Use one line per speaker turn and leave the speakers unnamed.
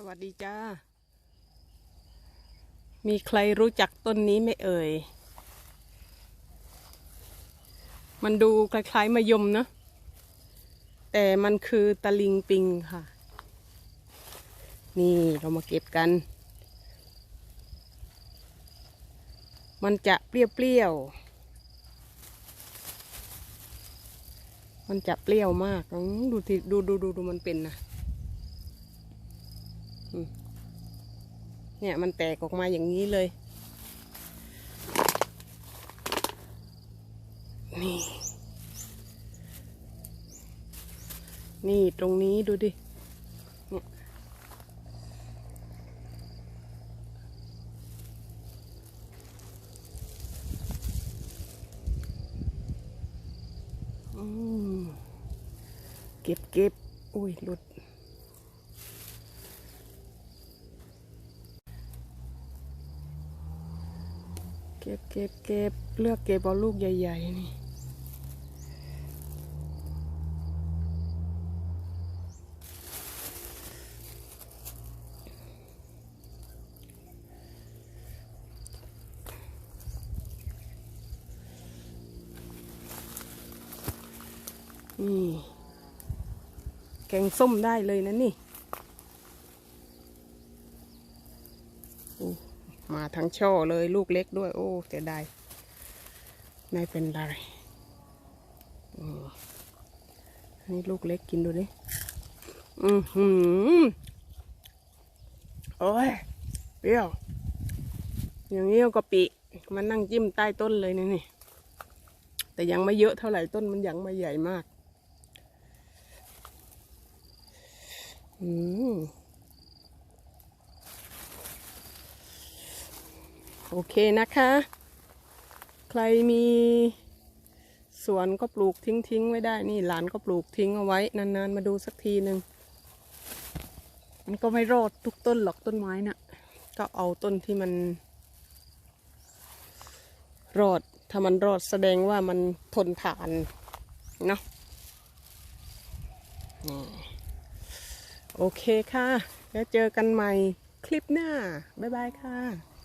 สวัสดีจ้า มีใครรู้จักต้นนี้ไหมเอ่ย มันดูคล้ายๆมะยมนะ แต่มันคือตะลิงปิงค่ะ นี่เรามาเก็บกัน มันจะเปรี้ยวๆ มันจะเปรี้ยวมาก ดูทีดูดูดูดูมันเป็นนะ เนี่ยมันแตกออกมาอย่างนี้เลย นี่ นี่ตรงนี้ดูดิเนี่ยเก็บเก็บอุ้ยหลุด ก็บเก็บเก็บเลือกเก็บเอาลูกใหญ่ ๆ นี่ นี่ แกงส้มได้เลยนะนี่โอ้ มาทั้งช่อเลยลูกเล็กด้วย โอ้เสียดายไม่เป็นไรนี่ลูกเล็กกินดูดิอือหือโอ้ยเปรี้ยว อย่างนี้กะปิมานั่งจิ้มใต้ต้นเลยนะนี่ แต่ยังไม่เยอะเท่าไหร่ต้นมันยังไม่ใหญ่มาก อืม โอเคนะคะ ใครมีสวนก็ปลูกทิ้งๆไว้ได้นี่หลานก็ปลูกทิ้งเอาไว้ นานๆ มาดูสักทีหนึ่งมันก็ไม่รอดทุกต้นหรอกต้นไม้น่ะ ก็เอาต้นที่มัน รอด ถ้ามันรอดแสดงว่ามันทนทานเนาะโอเคค่ะ แล้วเจอกันใหม่คลิปหน้า บ๊ายบายค่ะ